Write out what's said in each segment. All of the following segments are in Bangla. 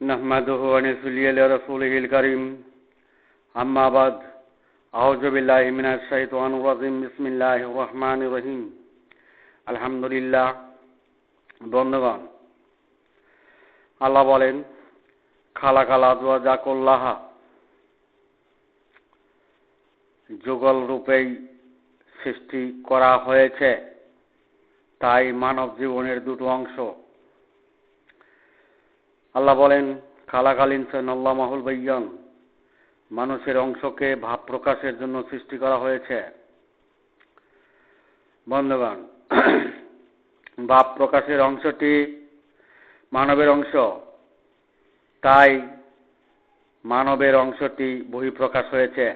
نحمده ونصلي على رسوله الكريم أما بعد أعوذ بالله من الشيطان الرجيم بسم الله الرحمن الرحيم الحمد لله বন্ধুগণ আল্লাহ বলেন খালা খালা দোয়া জাকুল্লাহা যুগল রূপেই সৃষ্টি করা হয়েছে তাই মানব জীবনের দুটো অংশ আল্লাহ বলেন খালাকাল ইনসান আল্লাহ মাহুল বৈয়ান মানুষের অংশকে ভাব প্রকাশের জন্য সৃষ্টি করা হয়েছে। বন্ধুগণ, ভাব প্রকাশের অংশটি মানবের অংশ। তাই মানবের অংশটি বহিঃপ্রকাশ হয়েছে।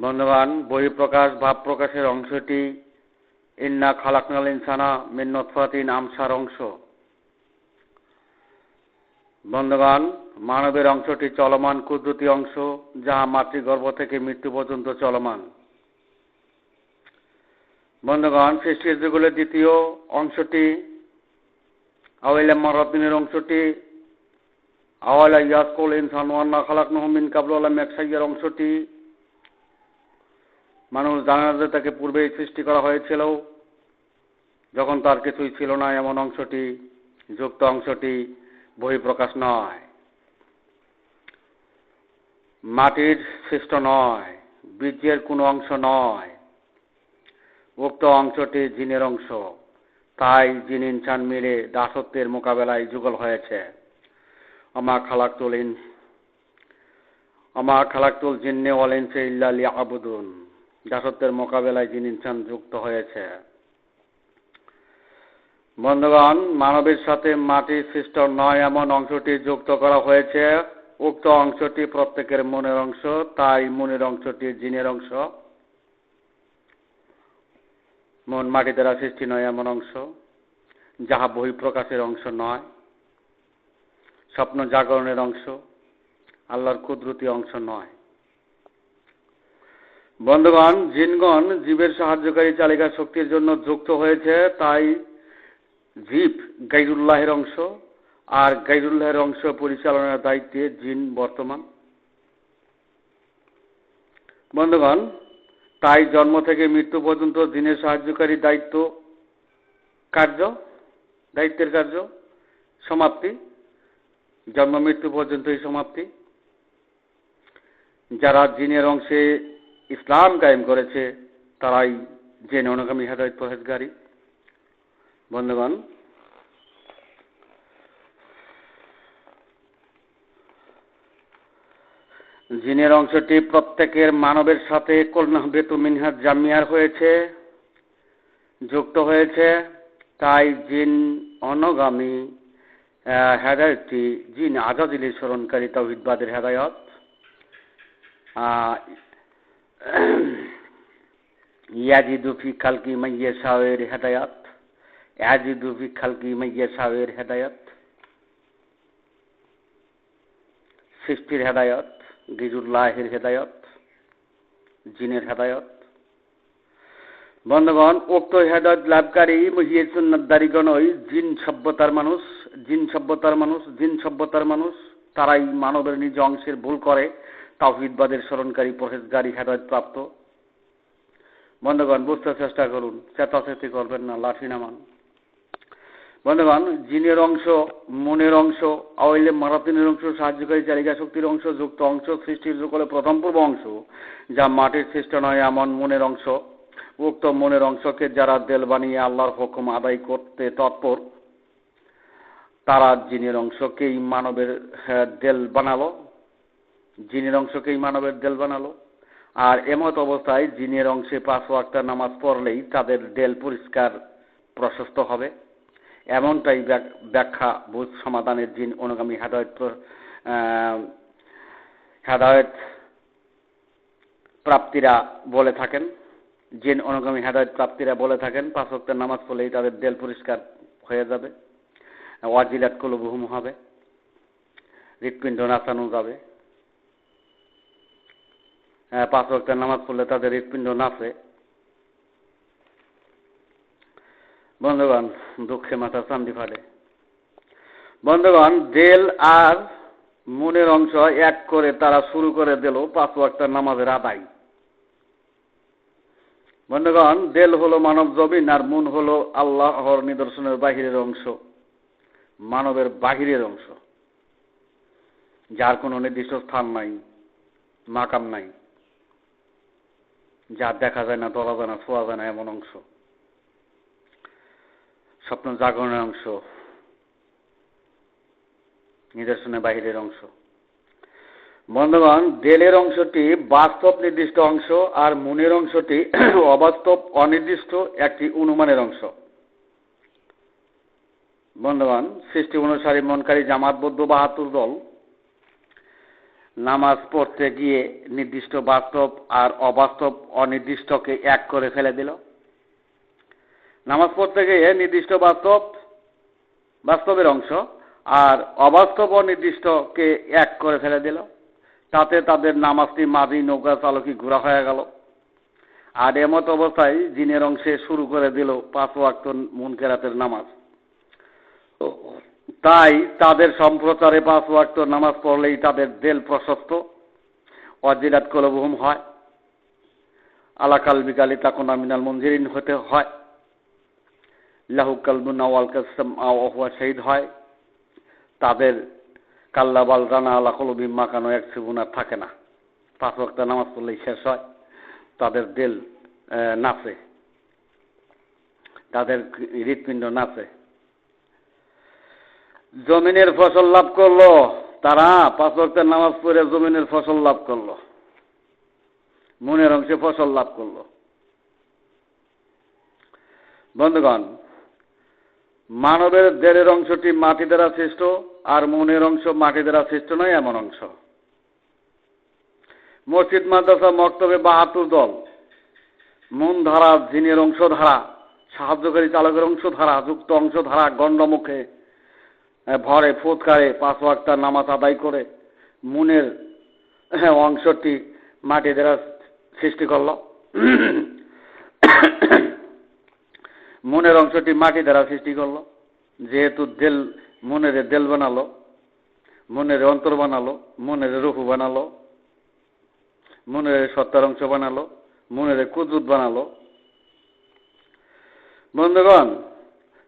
বন্ধুগণ, বহিঃপ্রকাশ, ভাব প্রকাশের অংশটি ইন্না খালাকনাল ইনসানা মিন্নতফাতিন আমসার অংশ। বন্ধুগণ, মানবের অংশটি চলমান, কুদরতি অংশ যাহা মাতৃগর্ভ থেকে মৃত্যু পর্যন্ত চলমান। বন্ধুগণ, সৃষ্টির যুগলের দ্বিতীয় অংশটি আওয়াইলা মারাতিনের অংশটি আওয়ালা ইয়াসকুল ইনসান ওয়ান্না খালাক নহমিন কাবল আলম একসাইয়ের অংশটি। মানুষ জানে যে তাকে পূর্বেই সৃষ্টি করা হয়েছিল। যখন তার কিছুই ছিল না, এমন অংশটি, যুক্ত অংশটি বহিঃপ্রকাশ নয়। মাটির সৃষ্ট নয় বীর্যের কোনো অংশ নয়। উক্ত অংশটি জিনের অংশ। তাই জিন ইনসান মিলে দাসত্বের মোকাবেলায় যুগল হয়েছে। আমা খালাকতুল ইন আমা খালাকতুল জিন্নে ওয়ালেনসে ইল্লালি আবুদুন দাসত্বের মোকাবেলায় জিন ইনসান যুক্ত হয়েছে। বন্ধুগণ, মানবের সাথে মাটির সৃষ্ট নয় এমন অংশটি যুক্ত করা হয়েছে। উক্ত অংশটি প্রত্যেকের মনের অংশ, তাই মনের অংশটি জিনের অংশ। মন মাটি দ্বারা সৃষ্টি নয় এমন অংশ, যাহা বহিঃপ্রকাশের অংশ নয়। স্বপ্ন জাগরণের অংশ, আল্লাহর কুদরতি অংশ নয়। বন্ধুগণ, জিনগণ জীবের সাহায্যকারী চালিকা শক্তির জন্য যুক্ত হয়েছে, তাই জীব গাইরুল্লাহের অংশ, আর গাইরুল্লাহের অংশ পরিচালনার দায়িত্বে জিন বর্তমান। বন্ধুগণ, তাই জন্ম থেকে মৃত্যু পর্যন্ত জিনের সাহায্যকারী দায়িত্ব কার্য, দায়িত্বের কার্য, সমাপ্তি। জন্ম, মৃত্যু পর্যন্তই সমাপ্তি। যারা জিনের অংশে ইসলাম কায়েম করেছে, তারাই জেন অনুগামী হেদায়ত পহেজগারী বন্ধুগণ, জিনের অংশটি প্রত্যেকের মানবের সাথে কল্যাণ বেতু মিনহাজ জামিয়ার হয়েছে, যুক্ত হয়েছে, তাই জিন অনগামী হেদায়তটি জিন আজাদিলি স্মরণকারী তৌহিদবাদের হেদায়ত। ইয়াজিদু ফি খালকি মাইয়ে শাহের হেদায়াত। ইয়াজিদু ফি খালকি মাইয়ে শাহের হেদায়াত সৃষ্টির হেদায়ত গিজুল্লাহের হেদায়ত জিনের হেদায়ত বন্ধুগণ উক্ত হেদায়ত লাভকারী মহিয়ে সুন্নতদারিগণই জিন সভ্যতার মানুষ জিন সভ্যতার মানুষ জিন সভ্যতার মানুষ তারাই মানবের নিজ অংশের ভুল করে তাওহিদবাদের স্মরণকারী পরেশগারী হেদায়ত প্রাপ্ত। বন্ধুগণ, বুঝতে চেষ্টা করুন, চেতাচেতি করবেন না, লাঠি নামান। বন্ধুগণ, জিনের অংশ, মনের অংশ, আওয়াইলে মারাতিনের অংশ, সাহায্যকারী চালিকা শক্তির অংশ, যুক্ত অংশ, সৃষ্টির যুগলে প্রথম পূর্ব অংশ, যা মাটির সৃষ্ট নয়, এমন মনের অংশ। উক্ত মনের অংশকে যারা দেল বানিয়ে আল্লাহর হুকুম আদায় করতে তৎপর, তারা জিনের অংশকেই মানবের দেল বানালো। জিনের অংশকেই মানবের দেল বানালো। আর এমত অবস্থায় জিনের অংশে পাঁচ ওয়াক্তা নামাজ পড়লেই তাদের দেল পরিষ্কার, প্রশস্ত হবে। এমনটাই ব্যাখ্যা বুঝ সমাধানের জিন অনুগামী হেদায়ত হেদায়ত প্রাপ্তিরা বলে থাকেন। জিন অনুগামী হেদায়ত প্রাপ্তিরা বলে থাকেন, পাঁচ ওয়াক্তের নামাজ পড়লেই তাদের দেল পরিষ্কার হয়ে যাবে, ওয়াজিলাত কলুবহুম হবে, হৃৎপিণ্ড নাচানো যাবে। পাঁচ ওয়াক্তের নামাজ পড়লে তাদের হৃৎপিণ্ড নাচে বন্ধুগণ, দুঃখে মাথা চান্দি ফাটে। বন্ধুগণ দেল আর মনের অংশ এক করে তারা শুরু করে দিল পাঁচ ওয়াক্ত নামাজের আদায়। বন্ধুগণ দেল হলো মানব জমিন আর মন হলো আল্লাহর নিদর্শনের বাহিরের অংশ, মানবের বাহিরের অংশ। যার কোনো নির্দিষ্ট স্থান নাই, মাকাম নাই। যা দেখা যায় না, ধরা যায় না, ছোঁয়া যায় না, এমন অংশ। স্বপ্ন জাগরণের অংশ, নিদর্শনের বাহিরের অংশ। বন্ধুগণ, দেলের অংশটি বাস্তব নির্দিষ্ট অংশ আর মনের অংশটি অবাস্তব, অনির্দিষ্ট একটি অনুমানের অংশ। বন্ধুগণ, সৃষ্টি অনুসারী মনকারী জামাতবদ্ধ বাহাত্তর দল নামাজ পড়তে গিয়ে নির্দিষ্ট বাস্তব আর অবাস্তব, অনির্দিষ্টকে এক করে ফেলে দিল। নামাজ পড়তে গিয়ে নির্দিষ্ট বাস্তব, বাস্তবের অংশ আর অবাস্তব অনির্দিষ্টকে এক করে ফেলে দিল। তাতে তাদের নামাজটি মাঝি নৌকা চালকি ঘোরা হয়ে গেল। আর এমত অবস্থায় জিনের অংশে শুরু করে দিল পাঁচ ওয়াক্ত মুনকেরাতের নামাজ। তাই তাদের সম্প্রচারে পাঁচ ওয়াক্ত নামাজ পড়লেই তাদের দেল প্রশস্ত, অজিরাত কলবহুম হয়। আলাকাল বিকালি তখন আমিনাল মঞ্জিরিন হতে হয়। লাহু কালবুন আওয়াল কাসম শহীদ হয়। তাদের কাল্লা বাল রানা আলা কলবি মাকানো এক আর থাকে না। পাঁচ ওয়াক্ত নামাজ পড়লেই শেষ হয়। তাদের দেল নাচে। তাদের হৃৎপিণ্ড নাচে। জমিনের ফসল লাভ করল। তারা পাঁচ ওয়াক্তের নামাজ পড়ে জমিনের ফসল লাভ করল। মনের অংশে ফসল লাভ করল। বন্ধুগণ মানবের দেড়ের অংশটি মাটি দ্বারা সৃষ্ট, আর মনের অংশ মাটি দ্বারা সৃষ্ট নয়, এমন অংশ। মসজিদ, মাদ্রাসা, মক্তবে বাহাত্তর দল। মন ধারা, জিনের অংশ ধারা সাহায্যকারী চালকের অংশ ধারা যুক্ত অংশ ধারা গণ্ডমুখে ভরে, ফুৎকারে, পাঁচ ওয়াক্তার নামাজ আদায় করে, মনের অংশটি মাটি দ্বারা সৃষ্টি করল। মনের অংশটি মাটি দ্বারা সৃষ্টি করল। যেহেতু দেল মনের দেল বানালো, মনের অন্তর বানালো, মনের রুহু বানালো, মনের সত্তার অংশ বানালো, মনের কুদরত বানালো। বন্ধুগণ,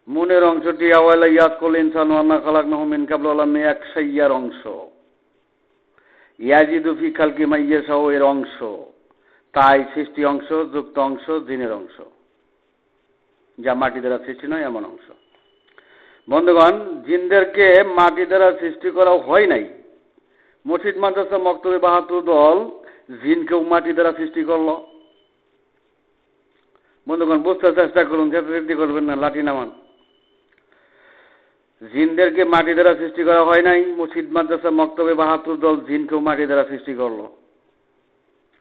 মনের অংশটি আওয়ালা ইয়াদ করল ইনসান ওয়ান্না খালাক নহমিন কাবল আলমে এক সাইয়ার অংশ। ইয়াজিদুফি খালকি মাইয়া এর অংশ। তাই সৃষ্টি অংশ, যুক্ত অংশ, জিনের অংশ। যা মাটি দ্বারা সৃষ্টি নয়, এমন অংশ। বন্ধুগণ, জিনদেরকে মাটি দ্বারা সৃষ্টি করা হয় নাই। মসজিদ, মাদ্রাসা, মক্তবে বাহাত্তর দল জিনকেও মাটি দ্বারা সৃষ্টি করল। বন্ধুগণ, বুঝতে চেষ্টা করুন সৃষ্টি করবেন না, লাঠি নামান। জিনদেরকে মাটি দ্বারা সৃষ্টি করা হয় নাই, মসজিদ, মাদ্রাসা, মক্তবে বাহাত্তর দল জিনকেও মাটি দ্বারা সৃষ্টি করল।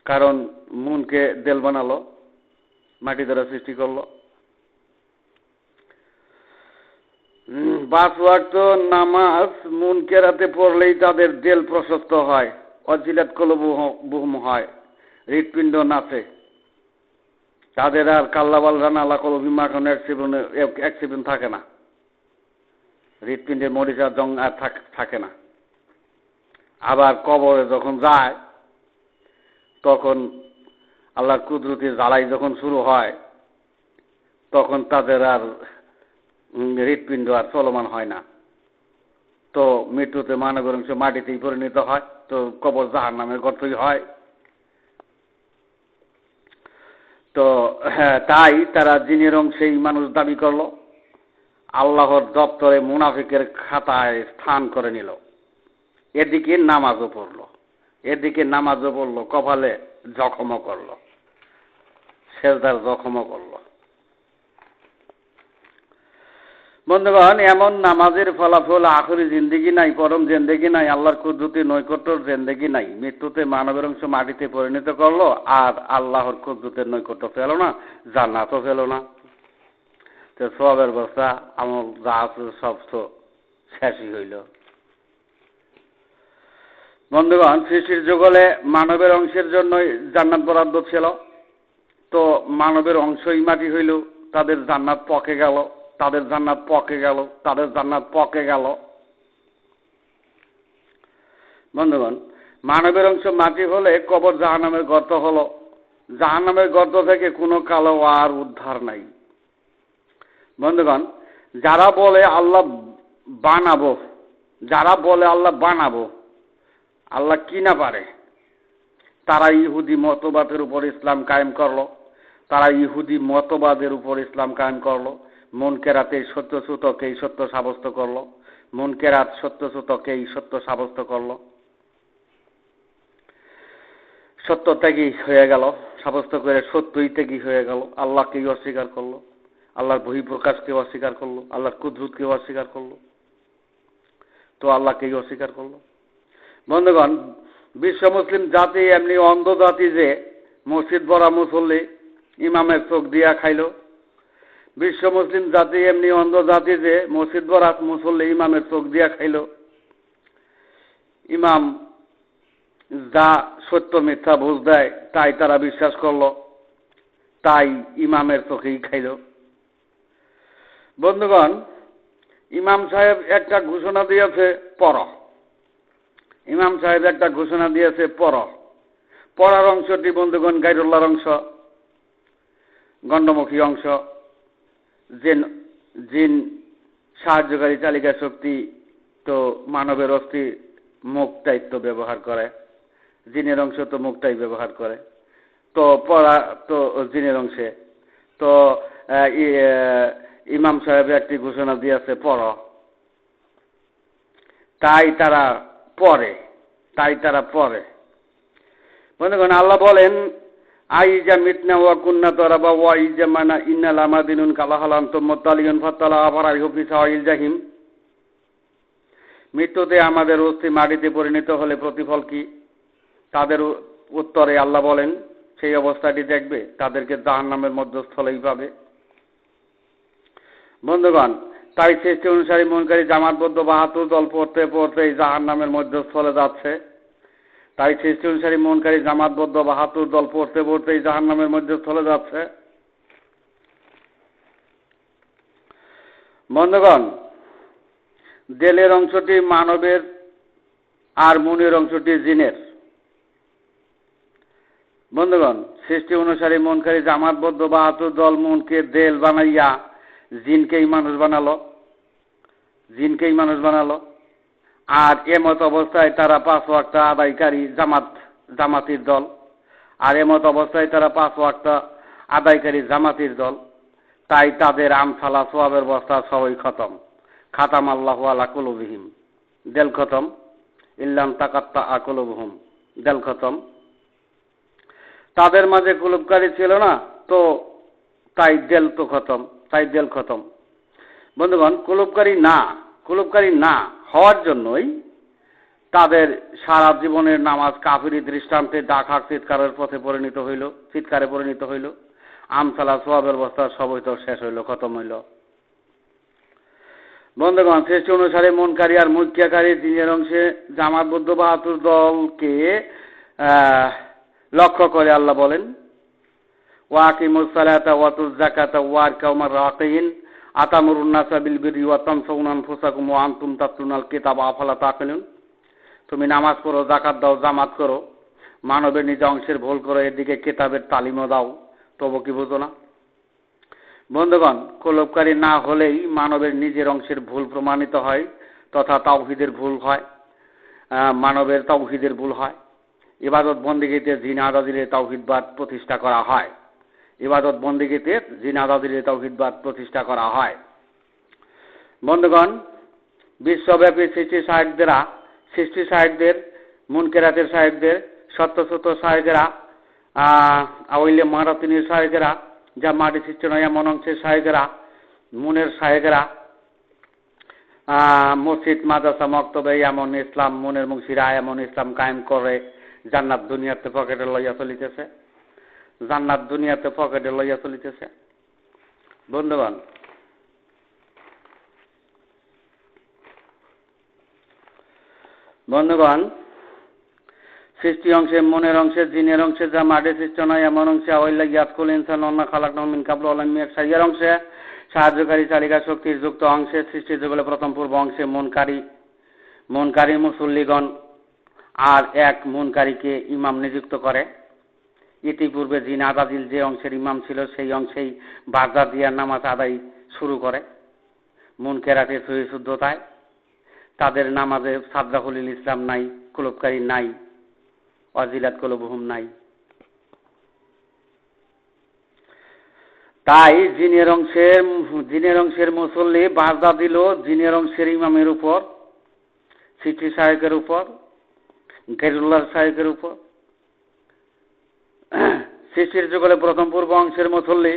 কারণ মুনকে দেল বানালো, মাটি দ্বারা সৃষ্টি করল। পাঁচ ওয়াক্ত নামাজ মুন কেরাতে পড়লেই তাদের দেল প্রশস্ত হয়, অজিলাত কলবুহম হয়, হৃৎপিণ্ড নাচে। তাদের আর কাল্লাবাল রানা আল্লাহ কলবি মাখন এক সেকেন্ড থাকে না। হৃৎপিণ্ডের মরিচা জং আর থাকে না। আবার কবরে যখন যায়, তখন আল্লাহর কুদরতি জ্বালাই যখন শুরু হয়, তখন তাদের আর হৃৎপিণ্ড আর চলমান হয় না। তো মৃত্যুতে মানবের অংশ মাটিতেই পরিণত হয় তো কবর জাহার নামের গর্তই হয়। তো হ্যাঁ, তাই তারা জিনের অংশেই মানুষ দাবি করল আল্লাহর দপ্তরে মুনাফিকের খাতায় স্থান করে নিল। এদিকে নামাজও পড়ল এদিকে নামাজও পড়ল কপালে জখমও করল শেষদার জখমও করল। বন্ধুগণ, এমন নামাজের ফলাফল আখরি জিন্দিগি নাই, পরম জেন্দেগি নাই, আল্লাহর কুদ্রুতি নৈকট্যর জেন্দেগি নাই। মৃত্যুতে মানবের অংশ মাটিতে পরিণত করল আর আল্লাহর কুদ্রুতের নৈকট্য ফেলো না, জান্নাতও ফেলো না। তো সবের বস্তা আমার যা আছে সব তো শেষই হইল। বন্ধুগণ, সৃষ্টির যুগলে মানবের অংশের জন্যই জান্নাত বরাদ্দ ছিল। তো মানবের অংশই মাটি হইল, তাদের জান্নাত পকে গেল। তাদের জান্নাত পকে গেল, তাদের জান্নাত পকে গেল। বন্ধুগণ, মানবের অংশ মাটি হলে কবর জাহান্নামের গর্ত হলো। জাহান্নামের গর্ত থেকে কোনো কালো আর উদ্ধার নাই। বন্ধুগণ, যারা বলে আল্লাহ বানাবো, যারা বলে আল্লাহ বানাবো, আল্লাহ কি না পারে? তারা ইহুদি মতবাদের উপর ইসলাম কায়েম করল, তারা ইহুদি মতবাদের উপর ইসলাম কায়েম করল। মন কেরাতে সত্য সুতকেই সত্য সাব্যস্ত করল। মন কেরাত সত্য সুতকেই সত্য সাব্যস্ত করল। সত্য ত্যাগী হয়ে গেল, সাব্যস্ত করে সত্যই ত্যাগী হয়ে গেল। আল্লাহকেই অস্বীকার করল। আল্লাহর বহিঃপ্রকাশকে অস্বীকার করল। আল্লাহর কুদ্রুতকে অস্বীকার করল। তো আল্লাহকেই অস্বীকার করল। বন্ধুগণ, বিশ্ব মুসলিম জাতি এমনি অন্ধ জাতি যে মসজিদ বড়া মুসল্লি ইমামের চোখ দিয়া খাইল। বিশ্ব মুসলিম জাতি এমনি অন্ধ জাতি যে মসজিদ বরাত মুসল্লি ইমামের চোখ দিয়া খাইল। ইমাম যা সত্য মিথ্যা বুঝ দেয়, তাই তারা বিশ্বাস করল, তাই ইমামের চোখেই খাইল। বন্ধুগণ, ইমাম সাহেব একটা ঘোষণা দিয়েছে পর ইমাম সাহেব একটা ঘোষণা দিয়েছে পর পড়ার অংশটি বন্ধুগণ গাইরুল্লাহর অংশ, গণ্ডমুখী অংশ। জিন জিন সাহায্যকারী চালিকা শক্তি তো মানবের অস্থি তো ব্যবহার করে, জিনের অংশ তো মুখটাই ব্যবহার করে। তো পড়া তো জিনের অংশে। তো ইমাম সাহেব একটি ঘোষণা দিয়েছে, পড়। তাই তারা পড়ে, তাই তারা পড়ে। মনে করেন আল্লাহ বলেন আইজা মিটনা ওয়া কুন্না তরাবা ওয়া ইজা মানা ইন্নাল আমাদিনুন কালাহালাম তোম্মতালিয়ন ফাত্তালা আফারাই হফিস আইল জাহিম। মৃত্যুতে আমাদের অস্থি মাটিতে পরিণত হলে প্রতিফল কি? তাদের উত্তরে আল্লাহ বলেন, সেই অবস্থাটি দেখবে, তাদেরকে জাহান নামের মধ্যস্থলেই পাবে। বন্ধুগণ, তাই সৃষ্টি অনুসারী মনকারী জামাতবদ্ধ বাহাতুর দল পড়তে পড়তে এই জাহান নামের মধ্যস্থলে যাচ্ছে। তাই সৃষ্টি অনুসারী মনকারী জামাতবদ্ধ বাহাত্তর দল পড়তে পড়তে এই জাহান নামের মধ্যস্থলে যাচ্ছে। বন্ধুগণ দেলের অংশটি মানবের আর মনের অংশটি জিনের। বন্ধুগণ, সৃষ্টি অনুসারে মনকারী জামাতবদ্ধ বাহাত্তর দল মনকে দেল বানাইয়া জিনকেই মানুষ বানালো, জিনকেই মানুষ বানালো। আর এমত অবস্থায় তারা পাঁচ ওয়াক্তা আদায়কারী জামাত, জামাতির দল। আর এমত অবস্থায় তারা পাঁচ ওয়াক্তা আদায়কারী জামাতির দল। তাই তাদের আমসালা সোয়াবের বস্তা সবই খতম। খাতাম আল্লাহ আলা কুলুবিহিম। দেল খতম। ইল্লাম তাকাত্তা আকুলুবহুম দেল খতম। তাদের মাঝে কুলুবকারী ছিল না, তো তাই দেল তো খতম, তাই দেল খতম। বন্ধুগণ, কুলুবকারী না কুলুবকারী না। হওয়ার জন্যই তাদের সারা জীবনের নামাজ কাফিরি দৃষ্টান্তে ডাকার চিৎকারের পথে পরিণত হইল, চিৎকারে পরিণত হইল। আমসালা সোয়াবের বস্তা সবই তো শেষ হইল, খতম হইল। বন্ধুগণ, শ্রেষ্ঠ অনুসারে, মনকারী আর মুখিয়াকারী দিনের অংশে জামাতবদ্ধ বাহাতুর দলকে লক্ষ্য করে আল্লাহ বলেন ওয়াকিমুস সালাতা ওয়াতুজ জাকাতা ওয়ার কাউমার রাকিন। আতামুরুন নাসা বিল বিরি ওয়া তানসাউনা আনফুসাকুম ওয়া আনতুম তাতলুনাল কিতাব, আফালা তুমি নামাজ পড়ো জাকাত দাও, জামাত করো, মানবের নিজ অংশের ভুল করো, এদিকে কিতাবের তালিমও দাও, তবু কি বুঝো না? বন্ধুগণ কলবকারী না হলেই মানবের নিজের অংশের ভুল প্রমাণিত হয়, তথা তাওহিদের ভুল হয় মানবের তাওহিদের ভুল হয়। ইবাদত বন্দিগিতে জিনাদা দিলে তাওহিদবাদ প্রতিষ্ঠা করা হয়। ইবাদত বন্দিগিতে জিনাদা দিলে তাওহিদবাদ প্রতিষ্ঠা করা হয়। বন্ধুগণ, বিশ্বব্যাপী সৃষ্টি সাহেবদেরা, সৃষ্টি সাহেবদের, মুনকেরাতের সাহেবদের, সত্যসত্য সাহেবেরা আওয়াইলে মারাতিনীর সাহেবেরা যা মাটি সৃষ্টি নয় এমন অংশের সাহেবেরা মুনের সাহেবেরা মসজিদ, মাদ্রাসা, মক্তবে এমন ইসলাম, মনের মুন্সিরা এমন ইসলাম কায়েম করে, জান্নাত দুনিয়াতে পকেটে লইয়া চলিতেছে। জান্নাত দুনিয়াতে পকেটে লইয়া চলিতেছে। বন্ধুবান বন্ধুগণ, সৃষ্টি অংশে, মনের অংশে, জিনের অংশে, যা মাঠে সৃষ্টি নয়, এমন অংশে আওয়াইলা ইয়াতকুল ইনসান, অন্য খালাক নমিন কাবল আলমিয়া সাইয়ার অংশে, সাহায্যকারী চালিকা শক্তির যুক্ত অংশে, সৃষ্টি যুগলে প্রথম পূর্ব অংশে, মনকারী মনকারী মুসল্লিগণ, আর এক মুনকারীকে ইমাম নিযুক্ত করে। ইতিপূর্বে জিন আদাদিল যে অংশের ইমাম ছিল, সেই অংশেই বাজার দিয়ার নামাজ আদায় শুরু করে। মুনকেরাতে সহি শুদ্ধতায় তাদের নামাজে সাদ্রাহুল ইসলাম নাই কুলবকারী নাই, অজিলাত কলবহুম নাই। তাই জিনের অংশের জিনের অংশের মুসল্লি বাজদা দিল জিনের অংশের ইমামের উপর, সিটি সাহেবের উপর, গেরুল্লাহ সাহেবের উপর। সৃষ্টির যুগলে প্রথম পূর্ব অংশের মুসল্লি,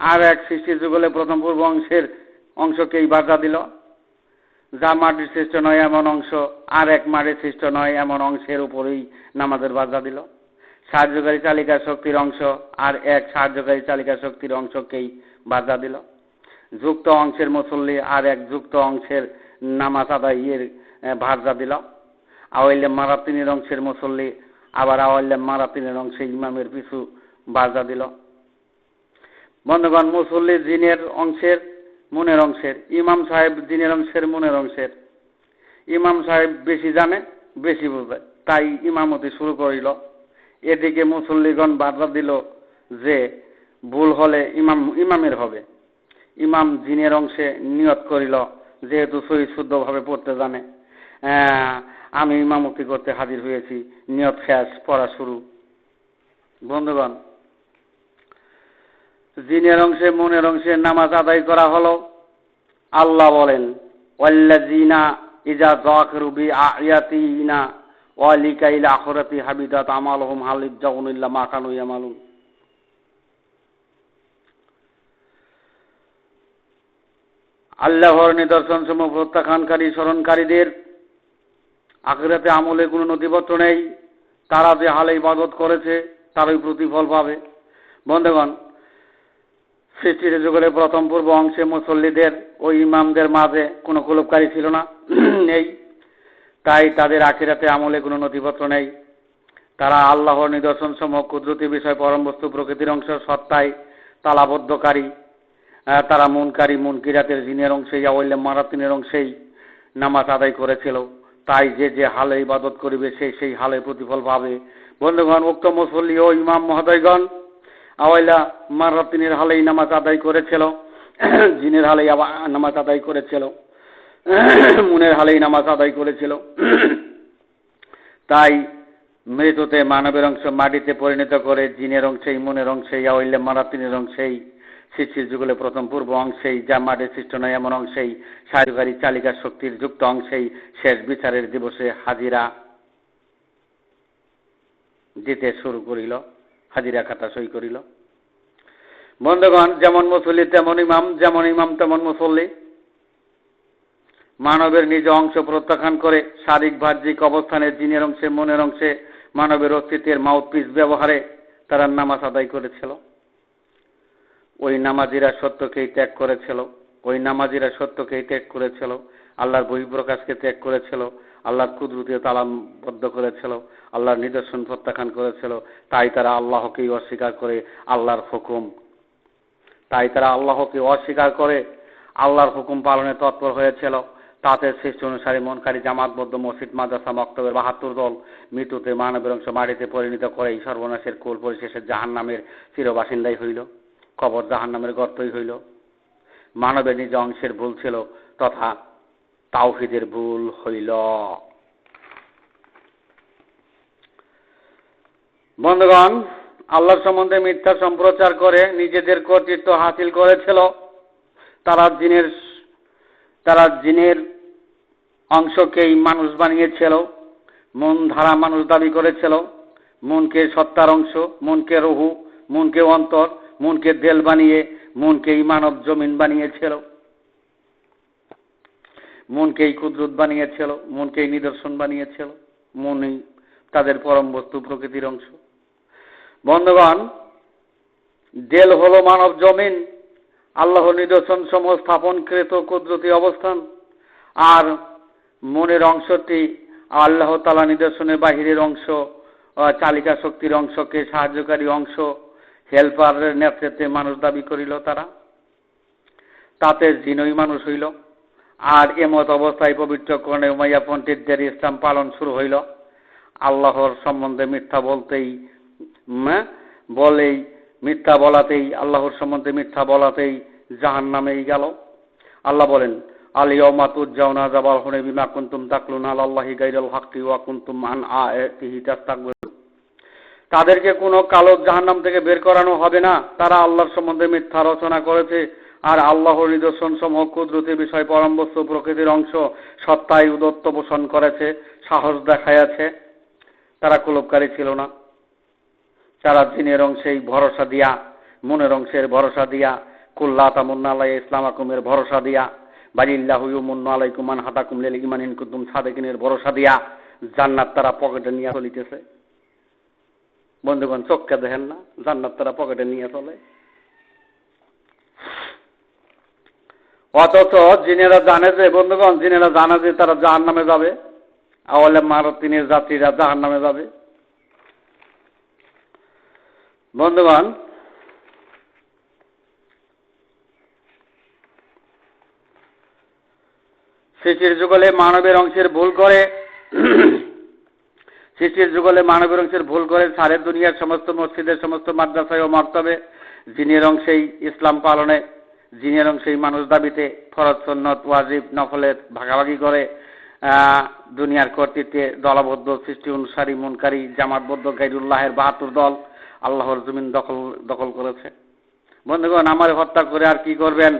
আর এক সৃষ্টির যুগলে প্রথম পূর্ব অংশের অংশকেই বাজা দিল। যা মাটির সৃষ্ট নয় এমন অংশ, আর এক মাটির সৃষ্ট নয় এমন অংশের উপরেই নামাজের বাজা দিল। সাহায্যকারী চালিকা শক্তির অংশ, আর এক সাহায্যকারী চালিকা শক্তির অংশকেই বাজা দিল। যুক্ত অংশের মুসল্লি, আর এক যুক্ত অংশের নামাজ আদায়ের ভাজা দিল। আওয়াইলে মারাতিনের অংশের মুসল্লি আবার আওয়াইলে মারাতিনের অংশে ইমামের পিছু বাজা দিল। বন্ধুগণ মুসল্লি জিনের অংশের মনের অংশের, ইমাম সাহেব জিনের অংশের মনের অংশের। ইমাম সাহেব বেশি জানে, বেশি বোঝে, তাই ইমামতি শুরু করিল। এদিকে মুসল্লিগণ বাধা দিল যে ভুল হলে ইমাম, ইমামের হবে। ইমাম জিনের অংশে নিয়ত করিল, যেহেতু সহি শুদ্ধভাবে পড়তে জানে। আমি ইমামতি করতে হাজির হয়েছি। নিয়ত শেষ, পড়া শুরু। বন্ধুগণ, জিনের অংশে, মনের অংশে নামাজ আদায় করা হলো। আল্লাহ বলেন ওয়াল্লাজিনা ইজা জাকরু বি আয়াতিনা ওয়ালিকাইল আখরাতি হাবিদাত আমালহুম হালিদ জাউনিল্লা মা কানু ইয়ামালুন। আল্লাহর নিদর্শন সমূহ প্রত্যাখ্যানকারী, স্মরণকারীদের আখেরাতে আমলে কোনো নথিপত্র নেই। তারা যে হালে ইবাদত করেছে, তারই প্রতিফল পাবে। বন্ধুগণ সৃষ্টির যুগলে প্রথম পূর্ব অংশে মুসল্লিদের ও ইমামদের মাঝে কোনো কুলবকারী ছিল না, নেই। তাই তাদের আখিরাতে আমলে কোনো নথিপত্র নেই। তারা আল্লাহর নিদর্শন সমূহ কুদরতি বিষয় পরম বস্তু প্রকৃতির অংশ সত্তায় তালাবদ্ধকারী। তারা মুনকারী মুনকিরাতের জিনের অংশেই আওয়াল্লে মারাতিনের অংশেই নামাজ আদায় করেছিল। তাই যে যে হালে ইবাদত করিবে সেই সেই হালে প্রতিফল পাবে। বন্ধুগণ, উক্ত মুসল্লি ও ইমাম মহোদয়গণ, আওয়াইলা মারাতিনের হালেই নামাজ আদায় করেছিল, জিনের হালেই আবার নামাজ আদায় করেছিল, মুনের হালেই নামাজ আদায় করেছিল। তাই মৃততে মানবের অংশ মাটিতে পরিণত করে, জিনের অংশেই, মনের অংশেই, আওয়াইলে মারাতিনের অংশেই সৃষ্টির যুগলে প্রথম পূর্ব অংশেই যা মাঠে সৃষ্ট নয়, এমন অংশেই সাহায্যকারী চালিকা শক্তির যুক্ত অংশেই শেষ বিচারের দিবসে হাজিরা দিতে শুরু করিল, হাজিরা খাতা সই করিল। বন্ধুগণ, যেমন মুসল্লি, তেমন ইমাম, যেমন ইমাম, তেমন মুসল্লি। মানবের নিজ অংশ প্রত্যাখ্যান করে শারীরিক, বাহ্যিক অবস্থানে জিনের অংশে, মনের অংশে মানবের অস্তিত্বের মাউথপিস ব্যবহারে তারা নামাজ আদায় করেছিল। ওই নামাজিরা সত্যকেই ত্যাগ করেছিল। ওই নামাজিরা সত্যকেই ত্যাগ করেছিল। আল্লাহর বহিঃপ্রকাশকে ত্যাগ করেছিল। আল্লাহর কুদরতীয় তালামবদ্ধ করেছিল। আল্লাহর নিদর্শন প্রত্যাখ্যান করেছিল। তাই তারা আল্লাহকেই অস্বীকার করে আল্লাহর হুকুম। তাই তারা আল্লাহকে অস্বীকার করে আল্লাহর হুকুম পালনে তৎপর হয়েছিল। তাতে সৃষ্টি অনুসারে মনকারী জামাতবদ্ধ মসজিদ, মাদ্রাসা, মক্তবের বাহাত্তর দল মৃত্যুতে মানবের অংশ মাটিতে পরিণত করে এই সর্বনাশের কোল পরিশেষে জাহান নামের চিরবাসিন্দাই হইল। কবর জাহান নামের গর্তই হইল। মানবের নিজ অংশের ভুল ছিল, তথা তাওহিদের ভুল হইল। বন্ধুগণ আল্লাহর সম্বন্ধে মিথ্যা সম্প্রচার করে নিজেদের কর্তৃত্ব হাসিল করেছিল। তারা জিনের তারা জিনের অংশকেই মানুষ বানিয়েছিল, মন ধারা মানুষ দাবি করেছিল। মনকে সত্তার অংশ, মনকে রহু, মনকে অন্তর মনকে দেল বানিয়ে মনকেই মানব জমিন বানিয়েছিল। মনকেই কুদরত বানিয়েছিল মনকেই নিদর্শন বানিয়েছিল মনই তাদের পরম বস্তু প্রকৃতির অংশ। বন্ধুগণ, দেল হলো মানব জমিন আল্লাহ নিদর্শন সমূহ স্থাপনকৃত কুদরতি অবস্থান, আর মনের অংশটি আল্লাহ তালা নিদর্শনের বাহিরের অংশ চালিকা শক্তির অংশকে সাহায্যকারী অংশ হেল্পারের নেতৃত্বে মানুষ দাবি করিল তারা। তাতে জিনই মানুষ হইল। আর এমত অবস্থায় পবিত্র কর্ণে উমাইয়া পণ্ডিতদের ইসলাম পালন শুরু হইল। আল্লাহর সম্বন্ধে মিথ্যা বলতেই বলেই, মিথ্যা বলাতেই, আল্লাহর সম্বন্ধে মিথ্যা বলাতেই জাহান নামেই গেল। আল্লাহ বলেন আলিয়মা তুজ্জাউনা জাবাল হুনে বিমা কুনতুম তাকলুন আল্লাহি গাইরাল হাক্কি ওয়া কুনতুম আন আয়াতিহি তাস্তাকবিরুন। তাদেরকে কোনো কালো জাহান্নাম থেকে বের করানো হবে না। তারা আল্লাহর সম্বন্ধে মিথ্যা রচনা করেছে। আর আল্লাহর নিদর্শন সমূহ কুদরতি বিষয় পরম বস্তু প্রকৃতির অংশ সত্তায় উদত্ত পোষণ করেছে, সাহস দেখাইয়াছে। তারা কুলবকারী ছিল না। তারা দিনের অংশেই ভরসা দিয়া, মনের অংশের ভরসা দিয়া, কুল্লা তামুন্না আলাই ইসলাম আকুমের ভরসা দিয়া বালিল্লাহু ইউমুন্নু আলাইকুম মান হাতাকুম লিল ইমান ইন কুনতুম সাদিকিনের ভরসা দিয়া জান্নাত তারা পকেটে নিয়ে চলিতেছে। বন্ধুগণ চোখকে দেখেন না, জান্নাত তারা পকেটে নিয়ে চলে। অথচ জিনেরা জানে যে, বন্ধুগণ, জিনেরা জানে যে তারা জাহান নামে যাবে। আওয়ালে মারতিনের যাত্রীরা জাহান নামে যাবে। বন্ধুগণ, সৃষ্টির যুগলে মানবের অংশের ভুল করে সৃষ্টির যুগলে মানবের অংশের ভুল করে সারে দুনিয়ার সমস্ত মসজিদের সমস্ত মাদ্রাসায় ও মর্তবে জিনের অংশেই ইসলাম পালনে, জিনের অংশেই মানুষ দাবিতে ফরজ, সন্নত, ওয়াজিব নফলের ভাগাভাগি করে দুনিয়ার কর্তৃত্বে দলবদ্ধ, সৃষ্টি অনুসারী, মুনকারী, জামাতবদ্ধ গাইরুল্লাহের বাহাত্তর দল আল্লাহর জমিন দখল দখল করেছে। বন্ধুগণ, আমার হত্যা করে আর কি করবেন?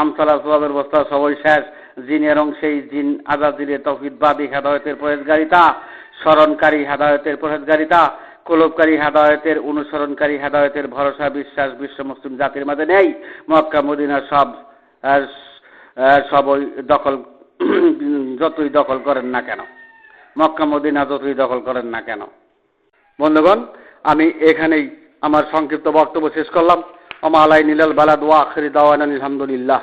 আমসালা সোয়াবের বস্তা সবই শেষ। জিনের অংশেই জিন আজাদিরে তৌহিদবাদী হেদায়তের পরেজগারিতা। স্মরণকারী হেদায়তের পরেজগারিতা কুলবকারী হেদায়তের অনুসরণকারী হেদায়তের ভরসা, বিশ্বাস, বিশ্ব মুসলিম জাতির মাঝে নেই। মক্কা, মদিনা সব সবই দখল, যতই দখল করেন না কেন। মক্কা, মদিনা যতই দখল করেন না কেন। বন্ধুগণ, আমি এখানেই আমার সংক্ষিপ্ত বক্তব্য শেষ করলাম। আমা আলাই নীলাল বালাদ ওয়া আখরি দাওয়ান আলহামদুলিল্লাহ।